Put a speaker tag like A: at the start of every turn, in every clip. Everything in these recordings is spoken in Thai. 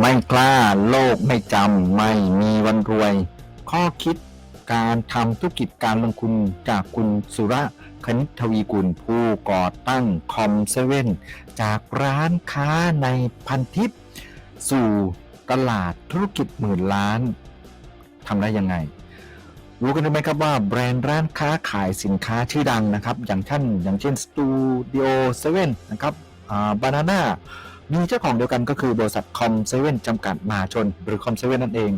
A: ไม่กล้าโลกไม่จำไม่มีวันรวย ข้อคิดการทำธุรกิจการลงทุนจากคุณสุระคณิตทวีกุลผู้ก่อตั้งคอมเซเว่นจากร้านค้าในพันทิป สู่ตลาดธุรกิจหมื่นล้านทำได้ยังไง รู้กันไหมครับว่าแบรนด์ร้านค้าขายสินค้าชื่อดังนะครับ อย่างเช่นอย่างเช่นสตูดิโอเซเว่นนะครับบานาน่า มีเจ้าของเดียวกันก็คือบริษัทคอมเซเว่นจำกัดมหาชน หรือคอมเซเว่นนั่นเอง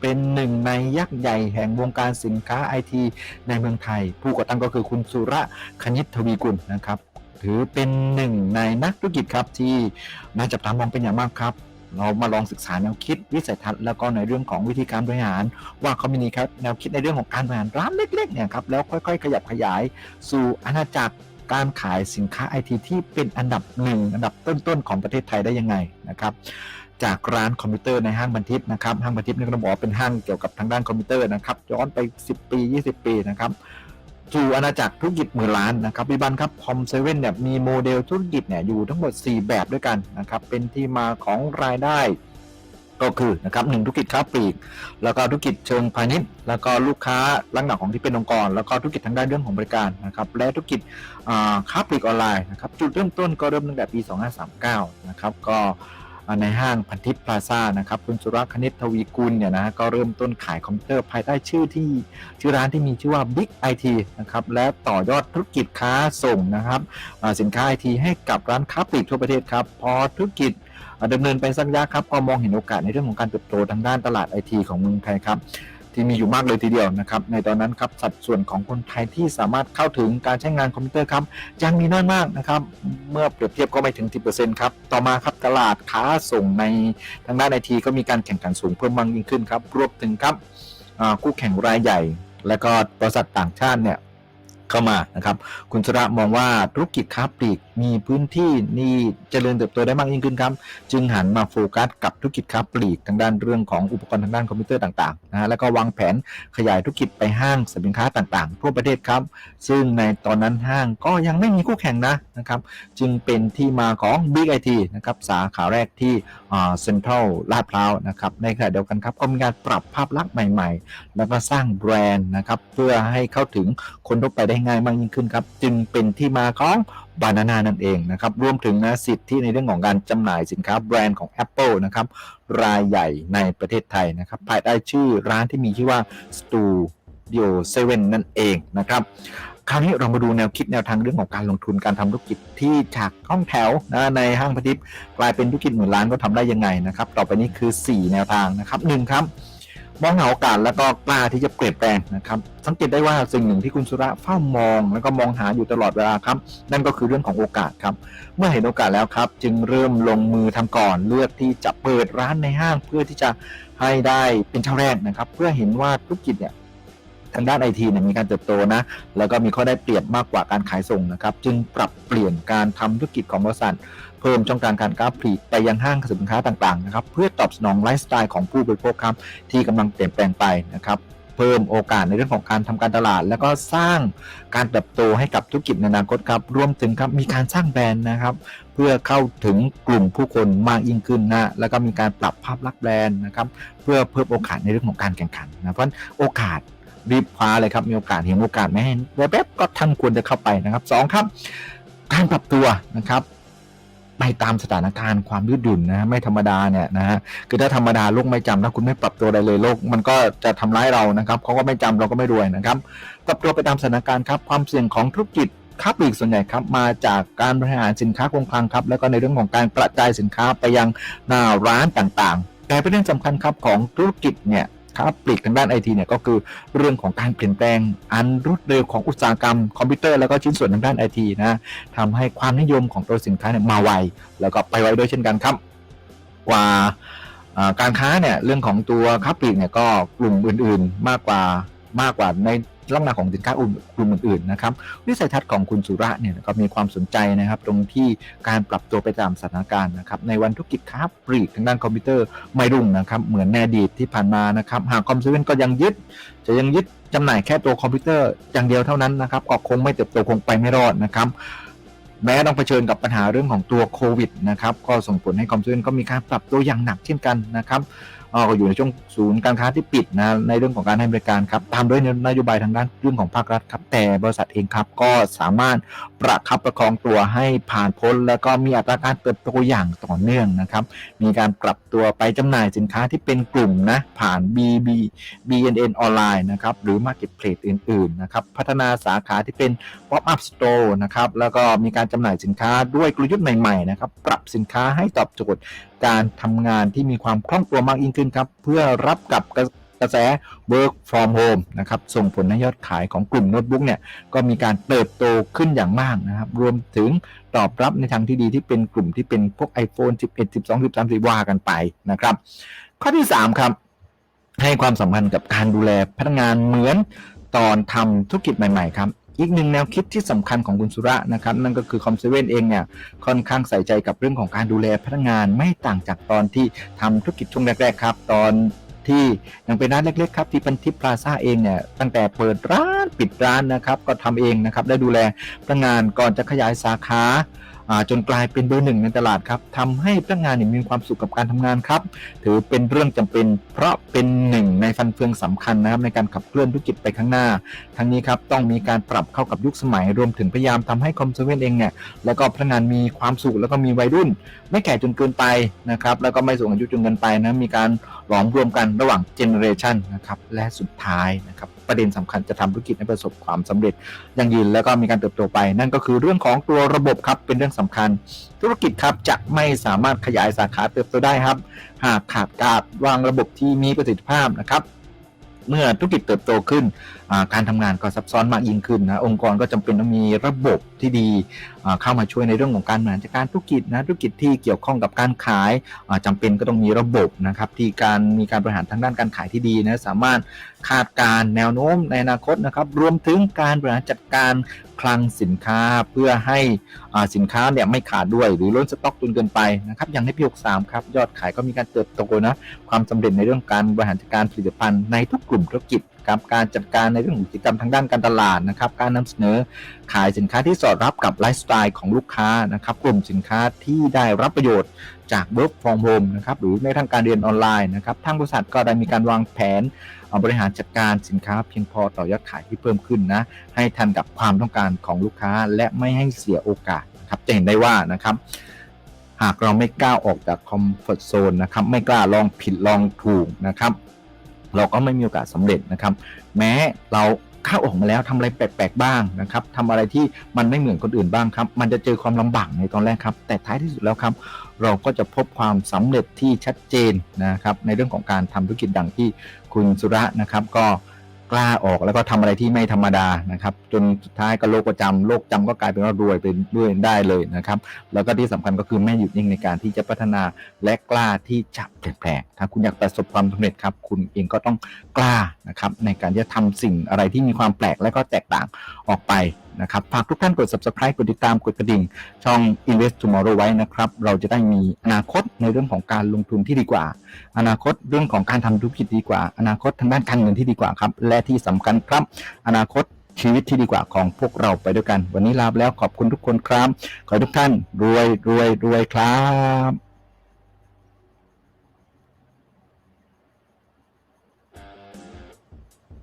A: เป็นหนึ่งในยักษ์ใหญ่แห่งวงการสินค้าไอทีในเมืองไทย ผู้ก่อตั้งก็คือคุณสุระคณิตทวีกุลนะครับถือเป็นหนึ่งในนักธุรกิจครับที่น่าจับตามองเป็นอย่างมากครับ เรามาลองศึกษาแนวคิดวิสัยทัศน์แล้วก็ในเรื่องของวิธีการบริหาร ว่าเขามีครับแนวคิดในเรื่องของการบริหารร้านเล็กๆเนี่ยครับแล้วค่อยๆ ขยับขยายสู่อาณาจักร การขายสินค้าไอทีที่เป็นอันดับหนึ่งอันดับต้นๆของประเทศไทยได้ยังไงนะครับจากร้านคอมพิวเตอร์ในห้างบันทิปนะครับห้างบันทิปนี่ก็ต้องบอกว่าเป็นห้างเกี่ยวกับทางด้านคอมพิวเตอร์นะครับย้อนไป 10 ปี 20 ปีนะครับสู่อาณาจักรธุรกิจหมื่นล้านนะครับปัจจุบันครับคอมเซเว่นเนี่ยมีโมเดลธุรกิจเนี่ยอยู่ทั้งหมด 4 แบบด้วยกันนะครับเป็นที่มาของรายได้ ก็คือนะครับหนึ่งธุรกิจค้าปลีก แล้วก็ธุรกิจเชิงพาณิชย์ แล้วก็ลูกค้าลักษณะของที่เป็นองค์กร แล้วก็ธุรกิจทางด้านเรื่องของบริการนะครับและธุรกิจค้าปลีกออนไลน์นะครับจุดเริ่มต้นก็เริ่มตั้งแต่ปี 2539 นะครับก็ในห้างพันทิพย์พลาซ่านะครับคุณสุรคณิตทวีกุลเนี่ยนะก็เริ่มต้นขายคอมพิวเตอร์ภายใต้ชื่อที่ชื่อร้านที่มีชื่อว่า Big IT นะครับและต่อยอดธุรกิจค้าส่งนะครับสินค้าไอทีให้กับร้านค้าปลีกทั่วประเทศครับ พอธุรกิจ ดำเนินไปสักระยะครับก็มองเห็นโอกาสในเรื่องของการเติบโตทางด้านตลาดไอทีของเมืองไทยครับที่มีอยู่มากเลยทีเดียวนะครับในตอนนั้นครับสัดส่วนของคนไทยที่สามารถเข้าถึงการใช้งานคอมพิวเตอร์ครับยังมีน้อยมากนะครับเมื่อเปรียบเทียบก็ไม่ถึง 10%ครับต่อมาครับตลาดค้าส่งในทางด้านไอทีก็มีการแข่งขันสูงเพิ่มมากยิ่งขึ้นครับรวมถึงครับคู่แข่งรายใหญ่ และก็บริษัทต่างชาติเนี่ย เข้ามานะครับ คุณสุระมองว่าธุรกิจค้าปลีกมีพื้นที่นี่เจริญเติบโตได้มากยิ่งขึ้นครับ จึงหันมาโฟกัสกับธุรกิจค้าปลีกทางด้านเรื่องของอุปกรณ์ทางด้านคอมพิวเตอร์ต่างๆนะฮะแล้วก็วางแผนขยายธุรกิจไปห้างสินค้าต่างๆ ทั่วประเทศครับ ซึ่งในตอนนั้นห้างก็ยังไม่มีคู่แข่งนะนะครับจึงเป็นที่มาของ Big IT นะครับสาขาแรกที่เซ็นทรัลลาดพร้าวนะครับในขณะเดียวกันครับก็มีการปรับภาพลักษณ์ใหม่ ๆ แล้วก็สร้างแบรนด์นะครับเพื่อให้เข้าถึงคนทั่วไปได้ง่ายมากยิ่งขึ้นครับ จึงเป็นที่มาของบานาน่านั่นเองนะครับ รวมถึงนะสิทธิในเรื่องของการจำหน่ายสินค้าแบรนด์ของ Apple นะครับ รายใหญ่ในประเทศไทยนะครับ ภายใต้ชื่อร้านที่มีชื่อว่า Studio 7 นั่นเองนะครับคราวนี้เรามาดูแนวคิดแนวทางเรื่องของการลงทุนการทำธุรกิจที่จากห้องแถวนะในห้างพันทิพย์กลายเป็นธุรกิจหมื่นล้านก็ทำได้ยังไงนะครับ ต่อไปนี้คือ 4 แนวทางนะครับหนึ่งครับ มองหาโอกาสแล้วก็กล้าที่จะเปลี่ยนแปลงนะครับ สังเกตได้ว่าสิ่งหนึ่งที่คุณสุระเฝ้ามอง แล้วก็มองหาอยู่ตลอดเวลาครับ นั่นก็คือเรื่องของโอกาสครับ เมื่อเห็นโอกาสแล้วครับ จึงเริ่มลงมือทำก่อนเลือกที่จะเปิดร้านในห้างเพื่อที่จะให้ได้เป็นเจ้าแรกนะครับ เพื่อเห็นว่าธุรกิจเนี่ย ทางด้านไอทีเนี่ยมีการเติบโตนะแล้วก็มีข้อได้เปรียบมากกว่าการขายส่งนะครับจึงปรับเปลี่ยนการทำธุรกิจของบริษัทเพิ่มช่องทางการค้าปลีกไปยังห้างสินค้าต่างๆนะครับเพื่อตอบสนองไลฟ์สไตล์ของผู้บริโภคครับที่กำลังเปลี่ยนแปลงไปนะครับเพิ่มโอกาสในเรื่องของการทำการตลาด แล้วก็สร้างการเติบโตให้กับธุรกิจในอนาคตครับรวมถึงครับมีการสร้างแบรนด์นะครับ เพื่อเข้าถึงกลุ่มผู้คนมากยิ่งขึ้นนะแล้วก็มีการปรับภาพลักษณ์แบรนด์นะครับเพื่อเพิ่มโอกาสในเรื่องของการแข่งขันนะเพราะฉะนั้นโอกาส รีบคว้าเลยครับ มีโอกาสเห็นโอกาสไม่ให้แวบๆก็ท่านควรจะเข้าไปนะครับสองครับ การปรับตัวนะครับไปตามสถานการณ์ความยืดหยุ่นนะไม่ธรรมดาเนี่ยนะฮะคือถ้าธรรมดาโลกไม่จำถ้าคุณไม่ปรับตัวใดเลยโลกมันก็จะทำร้ายเรานะครับเขาก็ไม่จำเราก็ไม่รวยนะครับปรับตัวไปตามสถานการณ์ครับความเสี่ยงของธุรกิจค้าปลีกส่วนใหญ่ครับมาจากการบริหารสินค้าคงคลังครับ แล้วก็ในเรื่องของการกระจายสินค้าไปยังหน้าร้านต่างๆ แต่เป็นเรื่องสำคัญครับของธุรกิจเนี่ย ค้าปลีกทางด้านไอทีเนี่ยก็คือเรื่องของการเปลี่ยนแปลงอันรวดเร็วของอุตสาหกรรมคอมพิวเตอร์แล้วก็ชิ้นส่วนทางด้านไอทีนะทำให้ความนิยมของตัวสินค้าเนี่ยมาไวแล้วก็ไปไวด้วยเช่นกันครับกว่าอ่าการค้าเนี่ยเรื่องของตัวค้าปลีกเนี่ยก็กลุ่มอื่นๆมากกว่ามากกว่าใน ลักษณะของสินค้าอื่นกลุ่มอื่นๆนะครับวิสัยทัศน์ของคุณสุระเนี่ยก็มีความสนใจนะครับตรงที่การปรับตัวไปตามสถานการณ์นะครับในวันธุรกิจค้าปลีกทางด้านคอมพิวเตอร์ไม่รุ่งนะครับเหมือนในอดีตที่ผ่านมานะครับหากคอมเซเว่นก็ยังยึดจะยังยึดจำหน่ายแค่ตัวคอมพิวเตอร์อย่างเดียวเท่านั้นนะครับก็คงไม่เติบโตคงไปไม่รอดนะครับแม้ต้องเผชิญกับปัญหาเรื่องของตัวโควิดนะครับก็ส่งผลให้คอมเซเว่นก็มีการปรับตัวอย่างหนักเช่นกันนะครับ ก็อยู่ในช่วงศูนย์การค้าที่ปิดนะในเรื่องของการให้บริการครับตามด้วยนโยบายทางด้านเรื่องของภาครัฐครับแต่บริษัทเองครับก็สามารถประคับประคองตัวให้ผ่านพ้น แล้วก็มีอัตราการเติบโตอย่างต่อเนื่องนะครับมีการปรับตัวไปจำหน่ายสินค้าที่เป็นกลุ่มนะผ่าน BB BNN ออนไลน์นะครับหรือ Marketplace อื่นๆนะครับพัฒนาสาขาที่เป็น Pop Up Store นะครับแล้วก็มีการจำหน่ายสินค้าด้วยกลยุทธ์ใหม่ๆนะครับปรับสินค้าให้ตอบโจทย์การทำงานที่มีความคล่องตัวมากยิ่งขึ้นครับ เพื่อรับกับกระแส work from home นะครับส่งผลให้ยอดขายของกลุ่มโน้ตบุ๊กเนี่ยก็มีการเติบโตขึ้นอย่างมากนะครับรวมถึงตอบรับในทางที่ดีที่เป็นกลุ่มที่เป็นพวก iPhone 11 12 13 14ว่ากันไปนะครับ ข้อที่ 3 ครับ ให้ความสำคัญกับการดูแลพนักงานเหมือนตอนทำธุรกิจใหม่ ๆ ครับ อีกหนึ่งแนวคิดที่สำคัญของคุณสุระนะครับนั่นก็คือคอมเซเว่นเองเนี่ยค่อนข้างใส่ใจกับเรื่องของการดูแลพนักงานไม่ต่างจากตอนที่ทำธุรกิจช่วงแรกๆครับ ตอนที่ยังเป็นร้านเล็กๆครับที่พันทิพย์พลาซ่าเองเนี่ยตั้งแต่เปิดร้านปิดร้านนะครับ ก็ทำเองนะครับได้ดูแลพนักงานก่อนจะขยายสาขา จนกลายเป็นเบอร์หนึ่งในตลาดครับทำให้พนักงานมีความสุขกับการทำงานครับ ถือเป็นเรื่องจำเป็น เพราะเป็นหนึ่งในฟันเฟืองสำคัญนะครับในการขับเคลื่อนธุรกิจไปข้างหน้า ทั้งนี้ครับต้องมีการปรับเข้ากับยุคสมัยรวมถึงพยายามทำให้คอมเซเว่นเองเนี่ยแล้วก็พนักงานมีความสุขแล้วก็มีวัยรุ่น ไม่แก่จนเกินไปนะครับแล้วก็ไม่สูงอายุจนเกินไปนะมีการหลอมรวมกันระหว่างเจเนอเรชันนะครับและสุดท้ายนะครับ ประเด็นสำคัญจะทำธุรกิจให้ประสบความสำเร็จยั่งยืนแล้วก็มีการเติบโตไป นั่นก็คือเรื่องของตัวระบบครับเป็นเรื่องสำคัญ ธุรกิจครับจะไม่สามารถขยายสาขาเติบโตได้ครับ หากขาดการวางระบบที่มีประสิทธิภาพนะครับเมื่อธุรกิจเติบโตขึ้น การทำงานก็ซับซ้อนมากยิ่งขึ้นนะองค์กรก็จำเป็นต้องมีระบบที่ดีเข้ามาช่วยในเรื่องของการบริหารจัดการธุรกิจนะธุรกิจที่เกี่ยวข้องกับการขายอ่าจำเป็นก็ต้องมีระบบนะครับที่การมีการบริหารทางด้านการขายที่ดีนะสามารถคาดการณ์แนวโน้มในอนาคตนะครับรวมถึงการบริหารจัดการคลังสินค้าเพื่อให้สินค้าเนี่ยไม่ขาดด้วยหรือล้นสต็อกจนเกินไปนะครับอย่างในปี63ครับยอดขายก็มีการเติบโตนะความสำเร็จในเรื่องการบริหารจัดการผลิตภัณฑ์ในทุกกลุ่มธุรกิจ ครับการจัดการในเรื่องของกิจกรรมทางด้านการตลาดนะครับการนำเสนอขายสินค้าที่สอดรับกับไลฟ์สไตล์ของลูกค้านะครับกลุ่มสินค้าที่ได้รับประโยชน์จาก work from home นะครับหรือในทางการเรียนออนไลน์นะครับทางบริษัทก็ได้มีการวางแผนบริหารจัดการสินค้าเพียงพอต่อยอดขายที่เพิ่มขึ้นนะให้ทันกับความต้องการของลูกค้าและไม่ให้เสียโอกาสครับจะเห็นได้ว่านะครับหากเราไม่กล้าออกจากคอมฟอร์ทโซนนะครับไม่กล้าลองผิดลองถูกนะครับ เราก็ไม่มีโอกาสสำเร็จนะครับ แม้เราเข้าออกมาแล้วทำอะไรแปลกๆบ้างนะครับทำอะไรที่มันไม่เหมือนคนอื่นบ้างครับ มันจะเจอความลำบากในตอนแรกครับ แต่ท้ายที่สุดแล้วครับ เราก็จะพบความสำเร็จที่ชัดเจนนะครับ ในเรื่องของการทำธุรกิจดังที่คุณสุระนะครับ ก็ กล้าออกแล้วก็ทำอะไรที่ไม่ธรรมดานะครับ จนสุดท้ายก็โรคประจำโรคจำก็กลายเป็นว่ารวยไปด้วยได้เลยนะครับ แล้วก็ที่สำคัญก็คือไม่หยุดนิ่งในการที่จะพัฒนาและกล้าที่จะเปลี่ยนแปลงถ้าคุณอยากประสบความสำเร็จครับ คุณเองก็ต้องกล้านะครับในการจะทำสิ่งอะไรที่มีความแปลกและก็แตกต่างออกไป นะครับฝากทุกท่านกด subscribe กดติดตามกดกระดิ่ง ช่อง Invest Tomorrow ไว้นะครับ เราจะได้มีอนาคตในเรื่องของการลงทุนที่ดีกว่า อนาคตเรื่องของการทำธุรกิจดีกว่า อนาคตทางด้านการเงินที่ดีกว่าครับ และที่สำคัญครับ อนาคตชีวิตที่ดีกว่าของพวกเราไปด้วยกัน วันนี้ลาไปแล้วขอบคุณทุกคนครับ ขอให้ทุกท่านรวยรวยรวยครับ